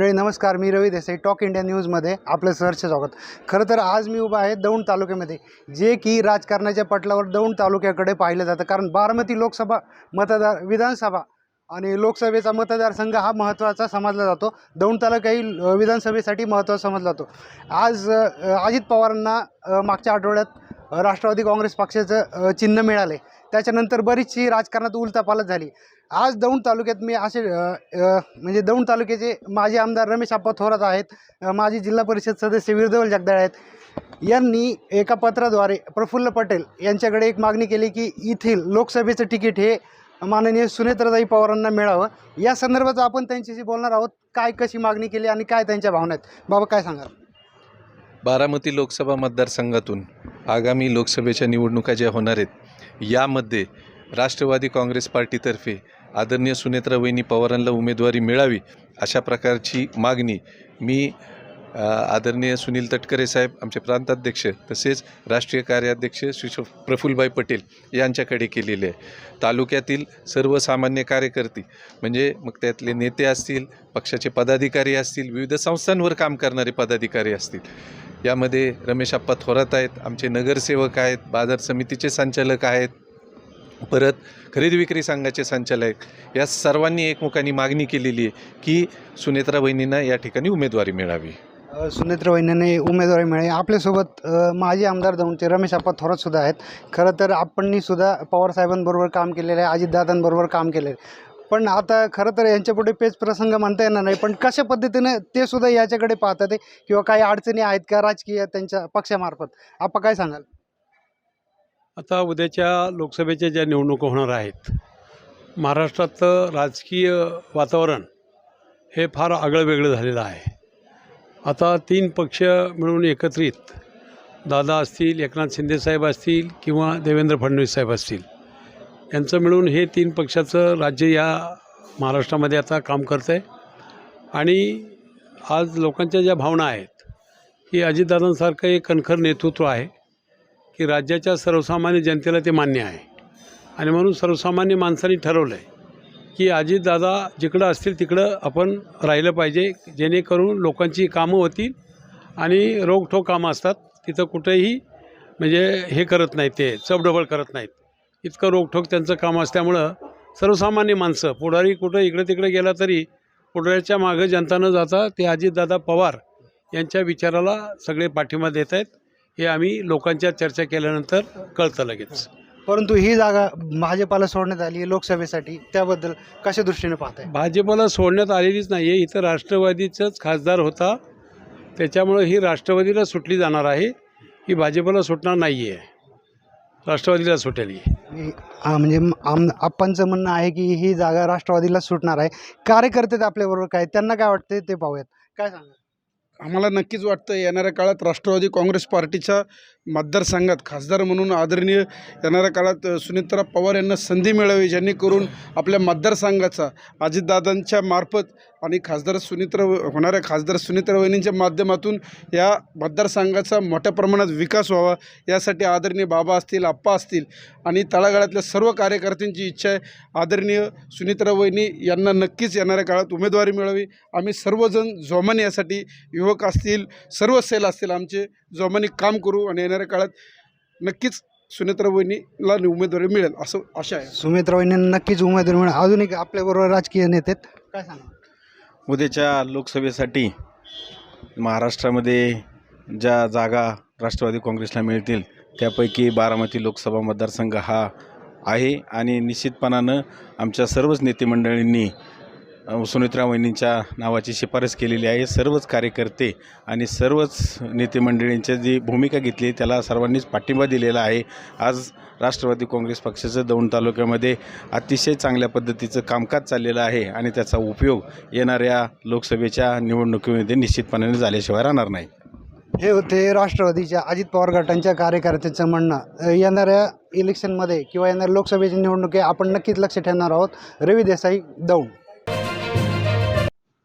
मंडळी नमस्कार. मी रवी देसाई टॉक इंडिया न्यूजमध्ये आपलं सहर्ष स्वागत. खरं तर आज मी उभा आहे दौंड तालुक्यामध्ये जे की राजकारणाच्या पटलावर दौंड तालुक्याकडे पाहिलं जातं. कारण बारामती लोकसभा मतदार विधानसभा आणि लोकसभेचा मतदारसंघ हा महत्त्वाचा समजला जातो. दौंड तालुका ही विधानसभेसाठी महत्त्वाचा समजला जातो. आज अजित पवारांना मागच्या आठवड्यात राष्ट्रवादी काँग्रेस पक्षाचं चिन्ह मिळाले. त्याच्यानंतर बरीचशी राजकारणात उलतापालत झाली. आज दौंड तालुक्यात मी असे म्हणजे दौंड तालुक्याचे माजी आमदार रमेश आप्पा थोरात आहेत. माजी जिल्हा परिषद सदस्य वीरदेवल जगदाळ आहेत. यांनी एका पत्राद्वारे प्रफुल्ल पटेल यांच्याकडे एक मागणी केली की येथील लोकसभेचं तिकीट हे माननीय सुनेत्रताई पवारांना मिळावं. या संदर्भात आपण त्यांच्याशी बोलणार आहोत. काय कशी मागणी केली आणि काय त्यांच्या भावना आहेत? बाबा काय सांगाल? बारामती लोकसभा मतदारसंघातून आगामी लोकसभेच्या निवडणुका ज्या होणार आहेत यामध्ये राष्ट्रवादी काँग्रेस पार्टीतर्फे आदरणीय सुनेत्रा वहिनी पवारांना उमेदवारी मिळावी अशा प्रकारची मागणी मी आदरणीय सुनील तटकरे साहेब आमचे प्रांताध्यक्ष तसेच राष्ट्रीय कार्याध्यक्ष श्री प्रफुलभाई प्रफुल्लभाई पटेल यांच्याकडे केलेली आहे. तालुक्यातील सर्वसामान्य कार्यकर्ते म्हणजे मग त्यातले नेते असतील पक्षाचे पदाधिकारी असतील विविध संस्थांवर काम करणारे पदाधिकारी असतील. यामध्ये रमेश आप्पा थोरात आहेत आमचे नगरसेवक आहेत बाजार समितीचे संचालक आहेत परत खरेदी विक्री संघाचे संचालक या सर्वांनी एकमुखाने मागणी केलेली आहे की सुनेत्रा वहिनींना या ठिकाणी उमेदवारी मिळावी. अ, सुनेत्र वहिनीने उमेदवारी मिळाली आपल्यासोबत माजी आमदार दौंडचे रमेश आप्पा थोरात सुद्धा आहेत. खरं तर आपणनीसुद्धा पवारसाहेबांबरोबर काम केलेलं आहे अजितदादांबरोबर काम केलेलं आहे. पण आता खरं तर यांच्यापुढे पेच प्रसंग म्हणता येणार नाही. पण कशा पद्धतीनं ते सुद्धा याच्याकडे पाहतात आहे किंवा काही अडचणी आहेत का राजकीय त्यांच्या पक्षामार्फत? आपण काय सांगाल? आता उद्याच्या लोकसभेच्या ज्या निवडणुका होणार आहेत महाराष्ट्रातलं राजकीय वातावरण हे फार आगळंवेगळं झालेलं आहे. आता तीन पक्ष मिळून एकत्रित दादा असतील एकनाथ शिंदेसाहेब असतील किंवा देवेंद्र फडणवीस साहेब असतील यांचं मिळून हे तीन पक्षाचं राज्य या महाराष्ट्रामध्ये आता काम करतं आहे आणि आज लोकांच्या ज्या भावना आहेत की अजितदादांसारखं एक कणखर नेतृत्व आहे की राज्याच्या सर्वसामान्य जनतेला ते मान्य आहे. आणि म्हणून सर्वसामान्य माणसांनी ठरवलं आहे की अजितदादा जिकडं असतील तिकडं आपण राहिलं पाहिजे जेणेकरून लोकांची कामं होतील आणि रोखठोक कामं असतात. तिथं कुठेही म्हणजे हे करत नाहीत ते चपडबळ करत नाहीत. इतकं रोगठोक त्यांचं काम असल्यामुळं सर्वसामान्य माणसं पुढारी कुठं इकडं तिकडे गेला तरी पुढाऱ्याच्या मागं जनता न जाता ते अजितदादा पवार यांच्या विचाराला सगळे पाठिंबा देत आहेत हे आम्ही लोकांच्या चर्चा केल्यानंतर कळतं लगेच. परंतु ही जागा भाजपाला सोडण्यात आली आहे लोकसभेसाठी त्याबद्दल कशा दृष्टीने पाहताय? भाजपला सोडण्यात आलेलीच नाही आहे. इथं राष्ट्रवादीचाच खासदार होता. त्याच्यामुळं ही राष्ट्रवादीला सुटली जाणार आहे. ही भाजपला सुटणार नाही आहे राष्ट्रवादीला सुटेल ही ही- हा, म्हणजे आम आप्पांचं म्हणणं आहे की ही जागा राष्ट्रवादीला सुटणार आहे. कार्यकर्ते आपल्याबरोबर काय? त्यांना काय वाटते ते पाहूयात. काय सांगा आम्हाला नक्कीच वाटतं येणाऱ्या काळात राष्ट्रवादी काँग्रेस पार्टीच्या मतदारसंघात खासदार म्हणून आदरणीय येणाऱ्या काळात सुनीत्रा पवार यांना संधी मिळावी जेणेकरून आपल्या मतदारसंघाचा अजितदादांच्या मार्फत आणि खासदार सुनित्र होणाऱ्या खासदार सुनित्रा वहिनींच्या माध्यमातून या मतदारसंघाचा मोठ्या प्रमाणात विकास व्हावा यासाठी आदरणीय बाबा असतील आप्पा असतील आणि तळागाळातल्या सर्व कार्यकर्त्यांची इच्छा आहे. आदरणीय सुनित्रा वहिनी यांना नक्कीच येणाऱ्या काळात उमेदवारी मिळावी. आम्ही सर्वजण जोमाने यासाठी युवक असतील सर्व सेल असतील आमचे जोमाने काम करू आणि येणाऱ्या काळात नक्कीच सुनेत्रावहिनीला उमेदवारी मिळेल असं आशा आहे. सुमित्रा नक्कीच उमेदवारी मिळेल. अजून एक आपल्याबरोबर राजकीय नेते काय सांगा उद्याच्या लोकसभेसाठी महाराष्ट्रामध्ये ज्या जागा राष्ट्रवादी काँग्रेसला मिळतील त्यापैकी बारामती लोकसभा मतदारसंघ हा आहे. आणि निश्चितपणानं आमच्या सर्वच नेतेमंडळींनी सुनित्रा वहिनींच्या नावाची शिफारस केलेली आहे. सर्वच कार्यकर्ते आणि सर्वच नेते मंडळींच्या जी भूमिका घेतली त्याला सर्वांनीच पाठिंबा दिलेला आहे. आज राष्ट्रवादी काँग्रेस पक्षाचं दौंड तालुक्यामध्ये अतिशय चांगल्या पद्धतीचं कामकाज चाललेलं आहे आणि त्याचा उपयोग येणाऱ्या लोकसभेच्या निवडणुकीमध्ये निश्चितपणाने झाल्याशिवाय राहणार नाही. हे होते राष्ट्रवादीच्या अजित पवार गटांच्या कार्यकर्त्याचं म्हणणं. येणाऱ्या इलेक्शनमध्ये किंवा येणाऱ्या लोकसभेच्या निवडणुकी आपण नक्कीच लक्ष ठेवणार आहोत. रवी देसाई दौंड.